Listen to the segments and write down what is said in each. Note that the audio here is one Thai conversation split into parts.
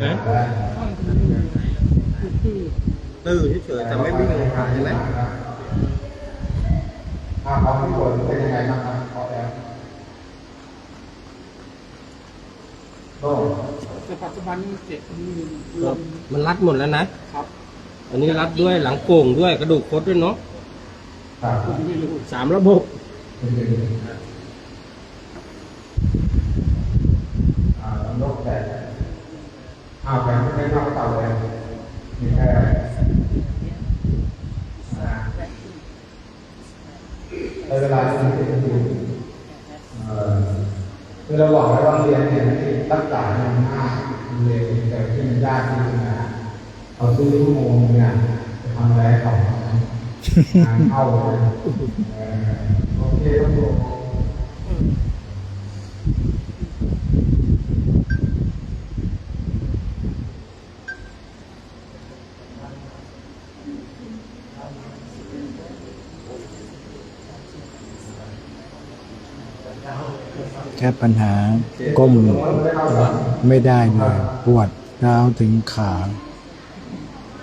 ตื้อเฉยๆแต่ไม่วิ่งลงขาใช่ไหมอาของที่ปวดเป็นยังไงบ้างครับพอแล้วโล่งแต่ปัจจุบันนี้เจ็บมีลมมันรัดหมดแล้วนะ ครับ อันนี้รัดด้วยหลังโก่งด้วยกระดูกคดด้วยเนาะครับผมไม่รู้สามระบบอ่าโรคแต่ อาแผลไม่ได้นอกเต่าเลยมีแค่อ่าในเวลาที่เป็นอยู่เอ่อคือเราบอกไว้ว่าเรียนเนี่ยรักษาเนี่ยมันง่ายมันเร็วแต่ที่มันยากที่สุดนะเอาซื้อชั่วโมงเนี่ยจะทำอะไรต่องานเข้าเลยเออโอเคครับผ แค่ปัญหาก้มไม่ได้เลยปวดร้าวถึงขา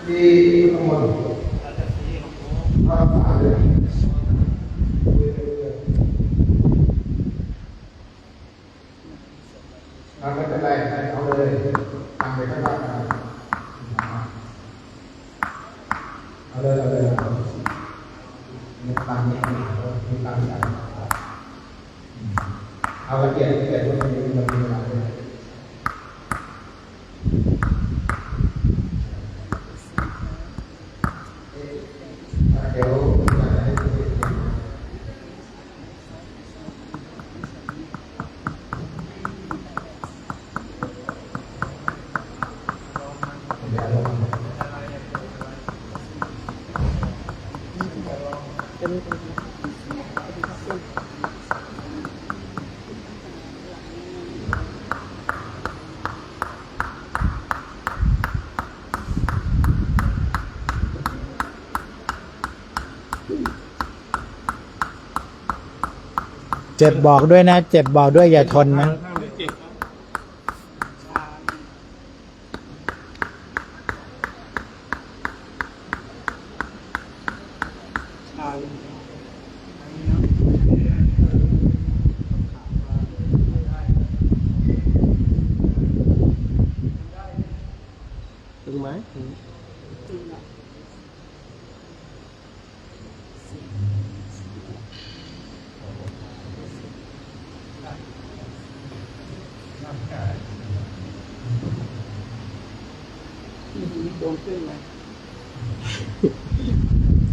ที่ข้างบนภาพผ่านเลยเราไม่เป็นไรเอาเลยทำไปข้างหลังเอาเลยเอาเลยเอาเลยมีตังค์มีตังค์จ่ายเอาละเอียดละเอียดว่ามันมีมันมีเวลาด้วย เดี๋ยวจะให้ดูเดี๋ยวลง เจ็บบอกด้วยนะ เจ็บบอกด้วยอย่าทนนะ ข้างนี้เจ็บครับชาชา ตึงไหม โดน ขึ้นไหม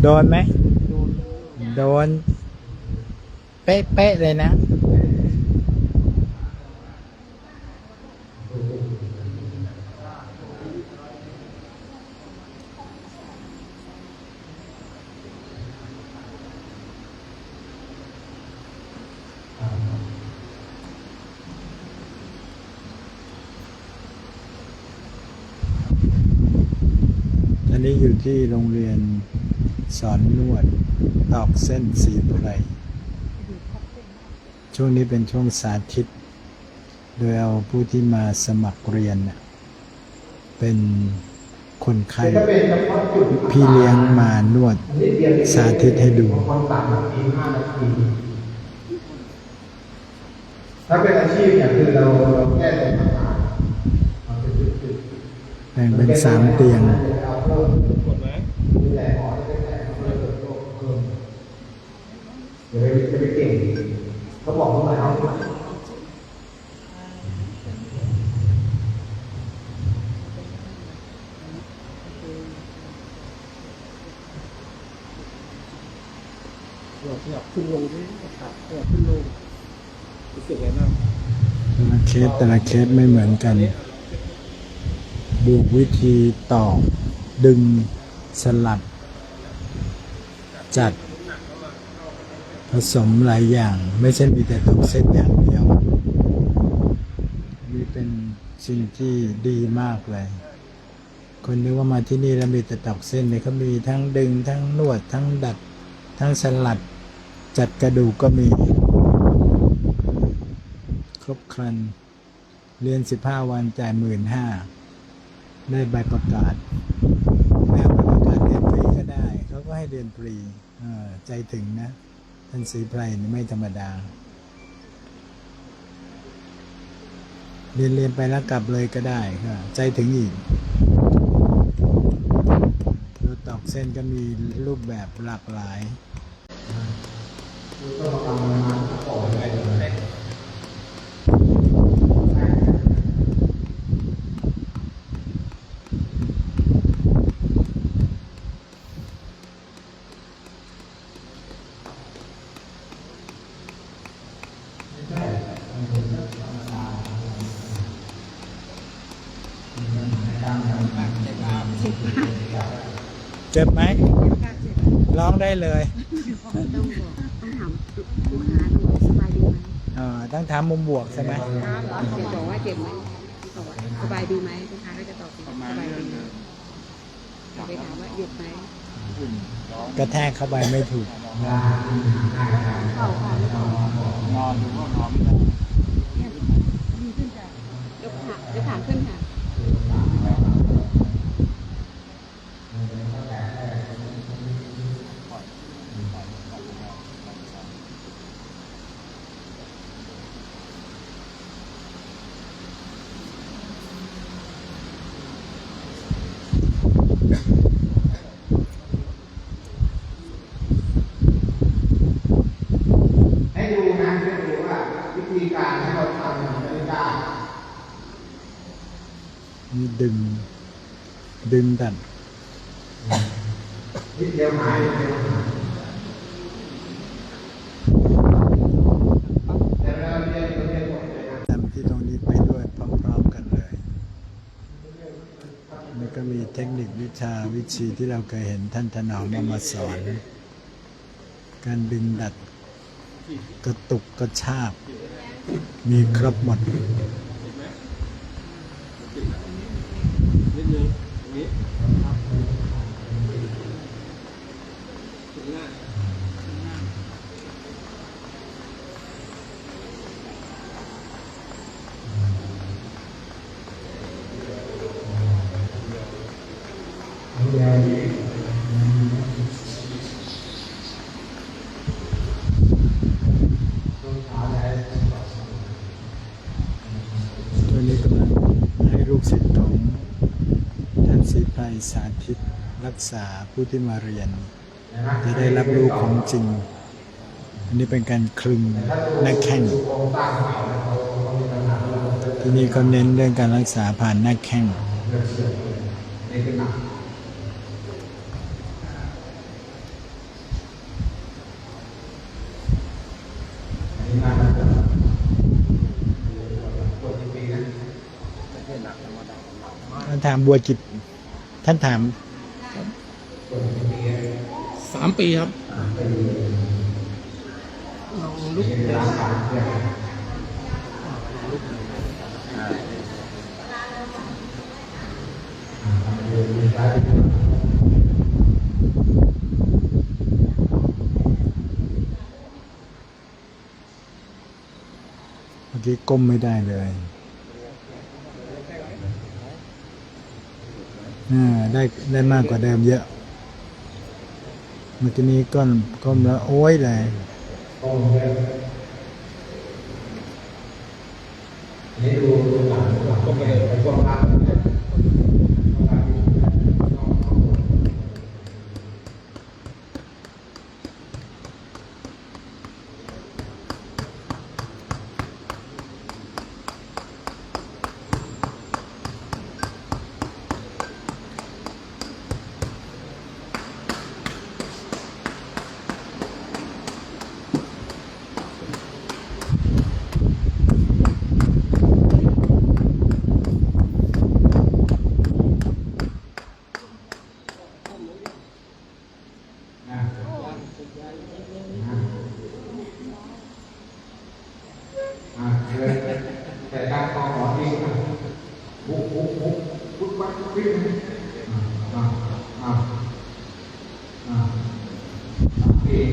โดนไหม โดนโดนเป๊ะๆเลยนะ นี้อยู่ที่โรงเรียนสอนนวดตอกเส้นสีบุไรช่วงนี้เป็นช่วงสาธิต โดยเอาผู้ที่มาสมัครเรียน เป็นคนไข้พี่เลี้ยงมานวดสาธิตให้ดู ถ้าเป็นอาชีพเนี่ยคือเราแก้ต่ปัญหาแบ่งเป็นสามเตียง กดไหมดูแลหมอได้แต่เพิ่มเพิ่มเดี๋ยวจะไปเก่งเขาบอกว่ามาเอาขยับขึ้นลงด้วยครับขยับขึ้นลงรู้สึกไงบ้างแต่ละเคสแต่ละเคสไม่เหมือนกัน บวกวิธีตอก ดึง สลับ จัด ผสมหลายอย่าง ไม่ใช่มีแต่ตอกเส้นอย่างเดียวนี่เป็นสิ่งที่ดีมากเลย คนนึกว่ามาที่นี่แล้วมีแต่ตอกเส้นเนี่ยเขามีทั้งดึงทั้งนวดทั้งดัด ทั้งสลัด จัดกระดูกก็มี ครบครัน เรียนสิบห้าวันจ่ายหมื่นห้าได้ใบประกาศ ก็ให้เรียนฟรีใจถึงนะ ท่านศรีไพรนี่ไม่ธรรมดา เรียนเรียนไปแล้วกลับเลยก็ได้ค่ะ ใจถึงอีกรถตอกเส้นก็มีรูปแบบหลากหลาย เจ็บไหมร้องได้เลยต้องบอกต้องถามลูกค้าดูสบายดีไหมเอ่อต้องถามมุมบวกใช่ไหมเจ็บบอกว่าเจ็บไหมบอกว่าสบายดีไหมลูกค้าก็จะตอบสบายดีเราไปถามว่าหยุดไหมกระแทกเข้าไปไม่ถูกเข่าค่ะหรือเปล่านอนหรือว่านอนไม่ได้ดีขึ้นจ้ะยกขายกขาขึ้นค่ะ ให้ดูนะให้ดูว่าวิธีการที่เราทำมันไม่ได้ นี่ดึง ดึงกัน นิดเดียวหายนิดเดียวหายแต่เวลาเรียนก็เรียนหมดเลยนะ ทำที่ตรงนี้ไปด้วยพร้อมๆกันเลย แล้วก็มีเทคนิค วิธีที่เราเคยเห็นท่านถนอมเอามาสอน การดึงดัดกระตุกกระชาก มีครบหมดนิดนึงตรงนี้ถึงหน้า ตัวนี้กำลังให้ลูกศิษย์ของท่านศรีไพรสาธิตรักษาผู้ที่มาเรียน จะได้รับรู้ของจริง อันนี้เป็นการคลึงหน้าแข้งที่นี่เขาเน้นเรื่องการรักษาผ่านหน้าแข้ง ถามบัวจิต ท่านถามสามปีครับลองลุกเดินเมื่อกี้ก้มไม่ได้เลยอ่า ได้ได้มากกว่าเดิมเยอะเมื่อกี้นี้ก้มก้มแล้วโอ้ยเลยให้ดูหลังหลังก็ไม่ได้ไปกว้างมากอ่าเลยแต่การคอหมอที่บุ๊กบุ๊กบุ๊ก บุ๊กวัดวิ่ง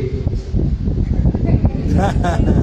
อ่